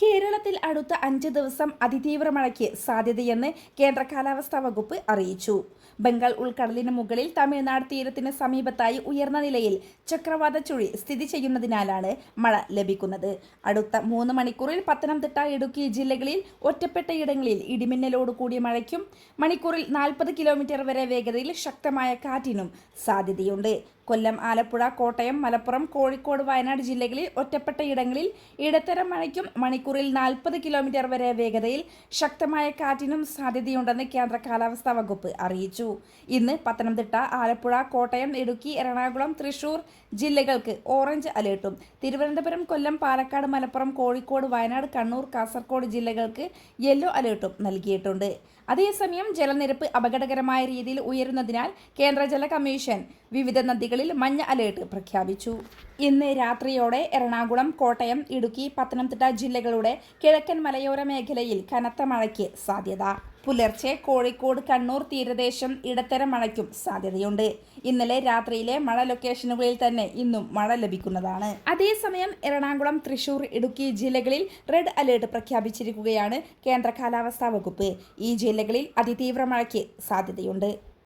കേരളത്തിൽ അടുത്ത അഞ്ച് ദിവസം അതിതീവ്ര മഴയ്ക്ക് സാധ്യതയെന്ന് കേന്ദ്ര കാലാവസ്ഥാ വകുപ്പ് അറിയിച്ചു. ബംഗാൾ ഉൾക്കടലിന് മുകളിൽ തമിഴ്നാട് തീരത്തിന് സമീപത്തായി ഉയർന്ന നിലയിൽ ചക്രവാത ചുഴി സ്ഥിതി ചെയ്യുന്നതിനാലാണ് മഴ ലഭിക്കുന്നത്. അടുത്ത മൂന്ന് മണിക്കൂറിൽ പത്തനംതിട്ട ഇടുക്കി ജില്ലകളിൽ ഒറ്റപ്പെട്ടയിടങ്ങളിൽ ഇടിമിന്നലോട് കൂടിയ മഴയ്ക്കും മണിക്കൂറിൽ നാൽപ്പത് കിലോമീറ്റർ വരെ വേഗതയിൽ ശക്തമായ കാറ്റിനും സാധ്യതയുണ്ട്. കൊല്ലം ആലപ്പുഴ കോട്ടയം മലപ്പുറം കോഴിക്കോട് വയനാട് ജില്ലകളിൽ ഒറ്റപ്പെട്ട ഇടങ്ങളിൽ ഇടത്തരം മഴയ്ക്കും മണിക്കൂറിൽ നാൽപ്പത് കിലോമീറ്റർ വരെ വേഗതയിൽ ശക്തമായ കാറ്റിനും സാധ്യതയുണ്ടെന്ന് കേന്ദ്ര കാലാവസ്ഥാ വകുപ്പ് അറിയിച്ചു. ഇന്ന് പത്തനംതിട്ട ആലപ്പുഴ കോട്ടയം ഇടുക്കി എറണാകുളം തൃശൂർ ജില്ലകൾക്ക് ഓറഞ്ച് അലേർട്ടും. തിരുവനന്തപുരം കൊല്ലം പാലക്കാട് മലപ്പുറം കോഴിക്കോട് വയനാട് കണ്ണൂർ കാസർകോട് ജില്ലകൾക്ക് യെല്ലോ അലേർട്ടും നൽകിയിട്ടുണ്ട്. അതേസമയം ജലനിരപ്പ് അപകടകരമായ രീതിയിൽ ഉയരുന്നതിനാൽ കേന്ദ്ര ജല കമ്മീഷൻ വിവിധ നദികളിൽ മഞ്ഞ അലേർട്ട് പ്രഖ്യാപിച്ചു. ഇന്ന് രാത്രിയോടെ എറണാകുളം കോട്ടയം ഇടുക്കി പത്തനംതിട്ട ജില്ലകളുടെ കിഴക്കൻ മലയോര മേഖലയിൽ കനത്ത മഴയ്ക്ക് സാധ്യത. പുലർച്ചെ കോഴിക്കോട് കണ്ണൂർ തീരദേശം ഇടത്തരം മഴയ്ക്കും സാധ്യതയുണ്ട്. ഇന്നലെ രാത്രിയിലെ മഴ ലൊക്കേഷനുകളിൽ തന്നെ ഇന്നും മഴ ലഭിക്കുന്നതാണ്. അതേസമയം എറണാകുളം തൃശൂർ ഇടുക്കി ജില്ലകളിൽ റെഡ് അലേർട്ട് പ്രഖ്യാപിച്ചിരിക്കുകയാണ് കേന്ദ്ര കാലാവസ്ഥാ വകുപ്പ്. ഈ ജില്ലകളിൽ അതിതീവ്ര മഴയ്ക്ക് സാധ്യതയുണ്ട്.